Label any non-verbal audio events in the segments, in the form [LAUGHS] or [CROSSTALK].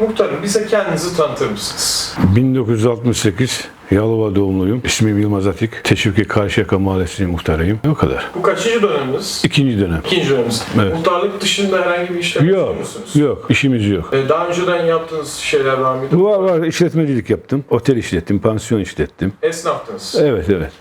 Muhtarım bize kendinizi tanıtır mısınız? 1968 Yalova doğumluyum. İsmim Yılmaz Atik. Teşviki Karşıyaka Mahallesi'nin muhtarıyım. O kadar. Bu kaçıncı döneminiz? İkinci dönem. İkinci döneminiz. Evet. Muhtarlık dışında herhangi bir işlem Yok, musunuz? yok. işimiz yok. Ee, Daha önceden yaptığınız şeyler var mıydı? Var var işletmecilik yaptım. Otel işlettim, pansiyon işlettim. Esnaftınız. Evet evet.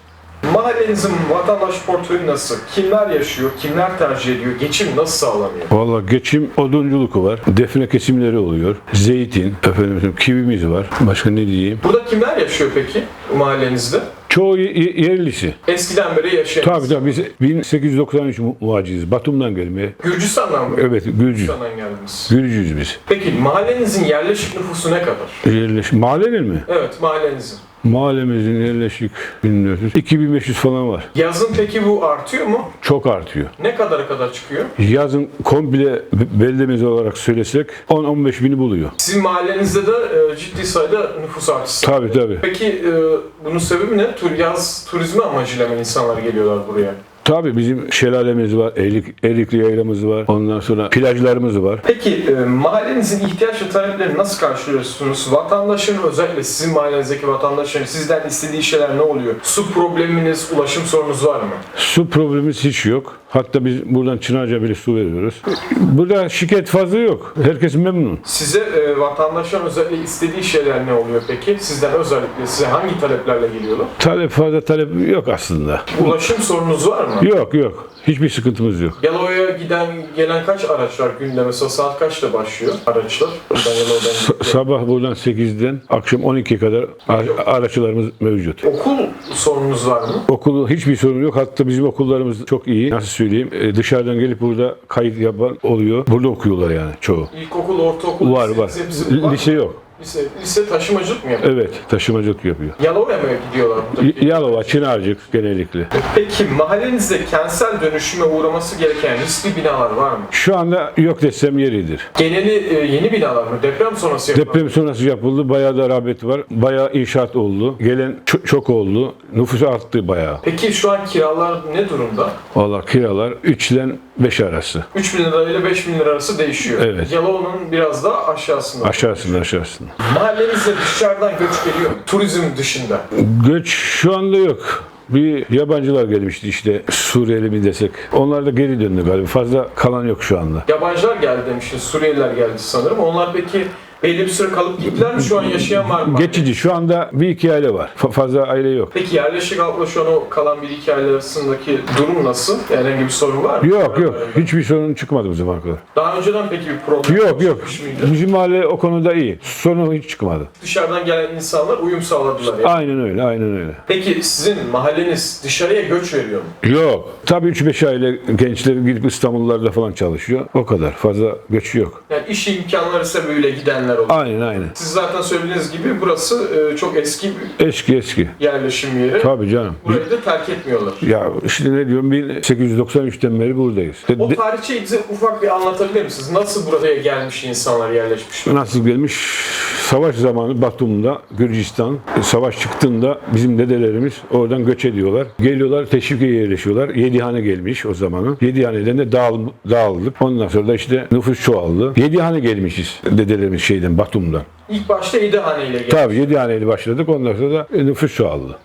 Mahallenizin vatandaş portföyü nasıl? Kimler yaşıyor? Kimler tercih ediyor? Geçim nasıl sağlanıyor? Valla geçim odunculuku var. Defne kesimleri oluyor. Zeytin, efendim kivimiz var. Başka ne diyeyim? Burada kimler yaşıyor peki mahallenizde? Çoğu ye- ye- yerlisi. Eskiden beri yaşayan. Tabii tabii biz 1893 mu- muhaciriz. Batum'dan gelmeye. Gürcistan'dan mı? Evet Gürcü. Gürcistan'dan geldiniz. Gürcüyüz biz. Peki mahallenizin yerleşik nüfusu ne kadar? Yerleş Mahallenin mi? Evet mahallenizin. Mahallemizin yerleşik 1400, 2500 falan var. Yazın peki bu artıyor mu? Çok artıyor. Ne kadara kadar çıkıyor? Yazın komple be- beldemiz olarak söylesek 10-15 bini buluyor. Sizin mahallenizde de e, ciddi sayıda nüfus artışı. Tabii tabii. Peki e, bunun sebebi ne? Tur, yaz turizmi amacıyla mı insanlar geliyorlar buraya? Tabii bizim şelalemiz var, Erik, Erikli yaylamız var, ondan sonra plajlarımız var. Peki e, mahallenizin ihtiyaç ve taleplerini nasıl karşılıyorsunuz? Vatandaşın özellikle sizin mahallenizdeki vatandaşın sizden istediği şeyler ne oluyor? Su probleminiz, ulaşım sorunuz var mı? Su problemimiz hiç yok. Hatta biz buradan Çınarca bile su veriyoruz. Burada şikayet fazla yok. Herkes memnun. Size e, vatandaşların özellikle istediği şeyler ne oluyor peki? Sizden özellikle size hangi taleplerle geliyorlar? Talep fazla talep yok aslında. Ulaşım sorunuz var mı? Yok yok. Hiçbir sıkıntımız yok. Yalova'ya giden gelen kaç araç var günde? Mesela saat kaçta başlıyor araçlar? Buradan Yalova'dan. Sabah buradan 8'den akşam 12'ye kadar a- araçlarımız mevcut. Okul sorunuz var mı? Okulu hiçbir sorun yok. Hatta bizim okullarımız çok iyi. Nasıl söyleyeyim? E, dışarıdan gelip burada kayıt yapan oluyor. Burada okuyorlar yani çoğu. İlkokul, ortaokul, Var lise, var. var. Lise yok. Lise, lise taşımacılık mı yapıyor? Evet. Taşımacılık yapıyor. Yalova'ya mı gidiyorlar burada? Y- Yalova, Çınarcık genellikle. Peki mahallenizde kentsel dönüşüme uğraması gereken riskli binalar var mı? Şu anda yok desem yeridir. Geneli e, yeni binalar mı? Deprem sonrası yapılan. Deprem sonrası yapıldı. Bayağı da rağbet var. Bayağı inşaat oldu. Gelen ço- çok oldu. Nüfus arttı bayağı. Peki şu an kiralar ne durumda? Valla kiralar 3 ile 5 arası. 3 bin lira ile 5 bin lira arası değişiyor. Evet. Yalova'nın biraz daha aşağısında. Aşağısında aşağısında. Mahallenizde dışarıdan göç geliyor mu? Turizm dışında. Göç şu anda yok. Bir yabancılar gelmişti işte Suriyeli mi desek. Onlar da geri döndü galiba. Fazla kalan yok şu anda. Yabancılar geldi demiştiniz. Suriyeliler geldi sanırım. Onlar peki belli bir süre kalıp gittiler mi? Şu an yaşayan var mı? Geçici. Şu anda bir iki aile var. Fa- fazla aile yok. Peki yerleşik halkla şu an o kalan bir iki aile arasındaki durum nasıl? Yani herhangi bir sorun var mı? Yok yok. Hiçbir sorun çıkmadı bu zamana kadar. Daha önceden peki bir problem Yok yok. çıkmış mıydı? Bizim mahalle o konuda iyi. Sorun hiç çıkmadı. Dışarıdan gelen insanlar uyum sağladılar yani. Aynen öyle. Aynen öyle. Peki sizin mahalleniz dışarıya göç veriyor mu? Yok. Tabii 3-5 aile gençler gidip İstanbullarda falan çalışıyor. O kadar. Fazla göç yok. Yani iş imkanları sebebiyle gidenler oluyor. Aynen aynen. Siz zaten söylediğiniz gibi burası e, çok eski bir Eski eski. yerleşim yeri. Tabii canım. Burayı da terk etmiyorlar. Ya işte ne diyorum 1893'ten beri buradayız. De- O de- tarihçeyi bize ufak bir anlatabilir misiniz? Nasıl buraya gelmiş insanlar yerleşmiş? nasıl gelmiş? Savaş zamanı Batum'da Gürcistan savaş çıktığında bizim dedelerimiz oradan göç ediyorlar. Geliyorlar teşvikiye yerleşiyorlar. Yedihane gelmiş o zamanın. Yedihane'den de dağıl, dağıldık. Ondan sonra da işte nüfus çoğaldı. Yedihane gelmişiz dedelerimiz şeyden Batum'dan. İlk başta İdehane ile geldi. Tabii Yedihane'yle başladık. Ondan sonra da e, nüfus çoğaldı.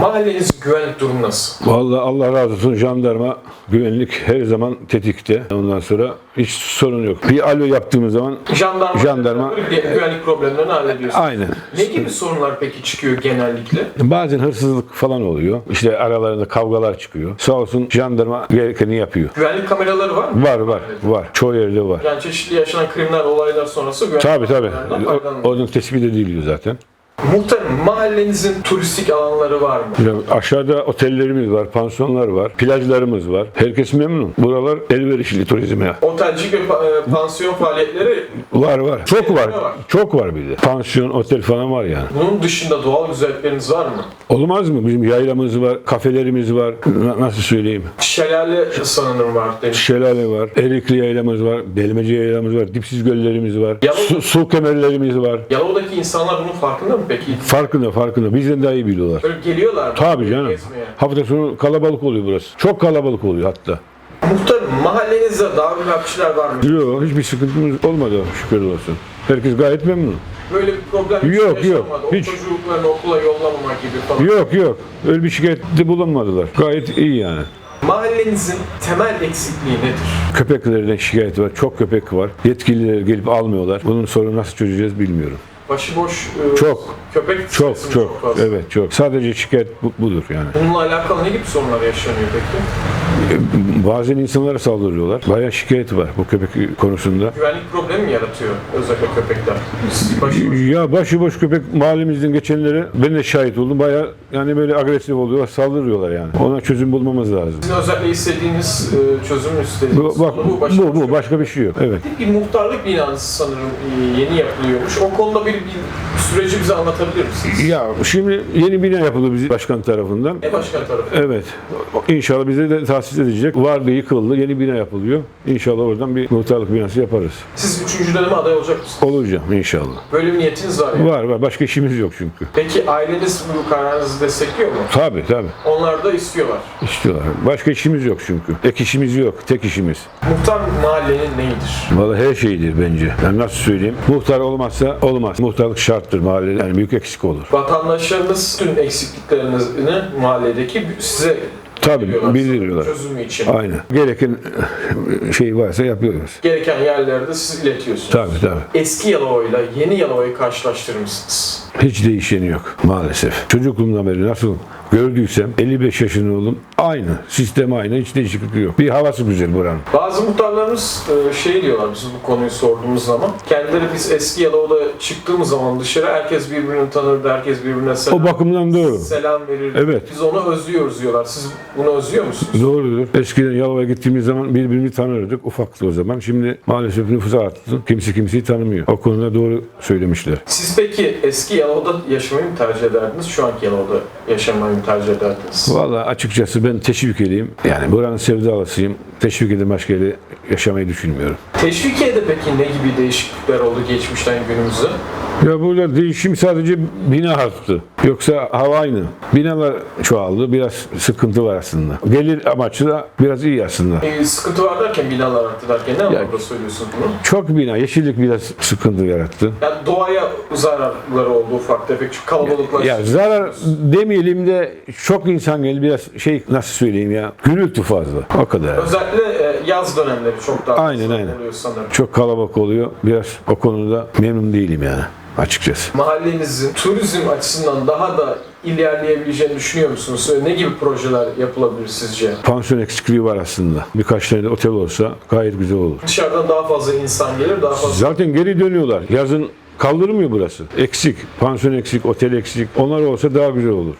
Mahallenizin güvenlik durumu nasıl? Vallahi Allah razı olsun jandarma güvenlik her zaman tetikte. Ondan sonra hiç sorun yok. Bir alo yaptığımız zaman Jandarma, Jandarma- Gü- güvenlik problemlerini hallediyorsunuz. aynen. Ne gibi sorunlar peki çıkıyor genellikle? Bazen hırsızlık falan oluyor. İşte aralarında kavgalar çıkıyor. Sağ olsun jandarma gerekeni yapıyor. Güvenlik kameraları var mı? Var var var. Çoğu yerde var. Yani çeşitli yaşanan kriminal olaylar sonrası güvenlik Tabii tabii. kameralarından O- faydalanıyor. Onun tespit ediliyor zaten. Muhtarım mahallenizin turistik alanları var mı? Ya Aşağıda otellerimiz var, pansiyonlar var, plajlarımız var. Herkes memnun. Buralar elverişli turizme. Otelcilik ve pa- e, pansiyon faaliyetleri Var var. Çok var. Çok var bir de. Pansiyon, otel falan var yani. bunun dışında doğal güzellikleriniz var mı? Olmaz mı? Bizim yaylamız var, kafelerimiz var. Na- nasıl söyleyeyim? Şelale sanırım var demiş. Şelale var, Erikli yaylamız var, Delmece yaylamız var, dipsiz göllerimiz var, su, su kemerlerimiz var. Yalova'daki insanlar bunun farkında mı peki? Farkında farkında. Bizden daha iyi biliyorlar. Böyle geliyorlar mı? Tabii canım. Gezmeye. Hafta sonu kalabalık oluyor burası. Çok kalabalık oluyor hatta. Muhtarım mahallenizde dağ ve hapçiler var mı? Yok hiçbir sıkıntımız olmadı şükür olsun. Herkes gayet memnun. Böyle bir problem hiç Yok, yok, yaşanmadı. O hiç. çocuklarını okula yollamamak gibi falan. Yok yok. Öyle bir şikayette bulunmadılar. Gayet iyi yani. Mahallenizin temel eksikliği nedir? Köpeklerden şikayet var. Çok köpek var. Yetkililer gelip almıyorlar. Bunun sorunu nasıl çözeceğiz bilmiyorum. Başıboş e, Çok. köpek Çok mı çok. fazla? Evet çok. Sadece şikayet bu- budur yani. Bununla alakalı ne gibi sorunlar yaşanıyor peki? Bazen insanlara saldırıyorlar. Bayağı şikayet var bu köpek konusunda. Güvenlik problemi mi yaratıyor özellikle köpekler? Başıboş. Ya başıboş köpek mahallemizden geçenlere ben de şahit oldum. Bayağı yani böyle agresif oluyorlar, saldırıyorlar yani. Ona çözüm bulmamız lazım. Sizin özellikle istediğiniz e, çözüm istediğiniz Bu, bak bu, başıboş bu, köpek. başka bir şey yok. Evet. Bir muhtarlık binası sanırım e, yeni yapılıyormuş. O konuda bir, bir süreci bize anlatabilir misiniz? Ya şimdi yeni bina yapıldı bizim başkan tarafından. Ne başkan tarafı? Evet. İnşallah bize de tahsis edecek. Vardı yıkıldı. Yeni bina yapılıyor. İnşallah oradan bir muhtarlık binası yaparız. Siz üçüncü döneme aday olacak mısınız? Olacağım inşallah. Böyle bir niyetiniz var yani. Var var. Başka işimiz yok çünkü. Peki aileniz bu kararınızı destekliyor mu? Tabii tabii. Onlar da istiyorlar. İstiyorlar. Başka işimiz yok çünkü. Ek işimiz yok. Tek işimiz. Muhtar mahallenin neyidir? Vallahi her şeydir bence. Ben nasıl söyleyeyim? Muhtar olmazsa olmaz. Muhtarlık şarttır mahallede. Yani büyük eksik olur. Vatandaşlarınız tüm eksikliklerini mahalledeki size Tabii bildiriyorlar. Çözümü için. Aynen. Gereken [LAUGHS] şey varsa yapıyoruz. Gereken yerlerde siz iletiyorsunuz. Tabii tabii. Eski Yalova'yla yeni Yalova'yı karşılaştırır mısınız? Hiç değişeni yok maalesef. Çocukluğumdan beri nasıl gördüysem 55 yaşında oldum. Aynı. Sistem aynı. Hiç değişiklik yok. Bir havası güzel buranın. Bazı muhtarlarımız e, şey diyorlar biz bu konuyu sorduğumuz zaman. Kendileri biz eski Yalova'da çıktığımız zaman dışarı herkes birbirini tanırdı, herkes birbirine selam, O bakımdan doğru. selam verirdi. Evet. Biz onu özlüyoruz diyorlar. Siz bunu özlüyor musunuz? Doğrudur. Eskiden Yalova'ya gittiğimiz zaman birbirini tanırdık. Ufaktı o zaman. Şimdi maalesef nüfus arttı. Kimse kimseyi tanımıyor. O konuda doğru söylemişler. Siz peki eski Yalova'da yaşamayı mı tercih ederdiniz? Şu anki Yalova'da yaşamayı mı tercih ederdiniz? Vallahi açıkçası ben teşvik edeyim. Yani buranın sevdalısıyım. Teşvik edeyim başka yerde yaşamayı düşünmüyorum. Teşvikiye'de peki ne gibi değişiklikler oldu geçmişten günümüze? Ya burada değişim sadece bina arttı. Yoksa hava aynı. Binalar çoğaldı. Biraz sıkıntı var aslında. Gelir amaçlı da biraz iyi aslında. E, sıkıntı var derken binalar arttı derken ne anlamda söylüyorsunuz bunu? Çok bina, yeşillik biraz sıkıntı yarattı. Yani doğaya zararları oldu ufak tefek çünkü kalabalıklar. Ya zarar demeyelim de çok insan geldi biraz şey nasıl söyleyeyim ya gürültü fazla. O kadar. Özellikle e, yaz dönemleri çok daha Aynen, fazla aynen. oluyor sanırım. Çok kalabalık oluyor. Biraz o konuda memnun değilim yani açıkçası. Mahallenizin turizm açısından daha da ilerleyebileceğini düşünüyor musunuz? Ne gibi projeler yapılabilir sizce? Pansiyon eksikliği var aslında. Birkaç tane otel olsa gayet güzel olur. Dışarıdan daha fazla insan gelir, daha fazla Zaten geri dönüyorlar. Yazın kaldırmıyor burası. Eksik. Pansiyon eksik, otel eksik. Onlar olsa daha güzel olur.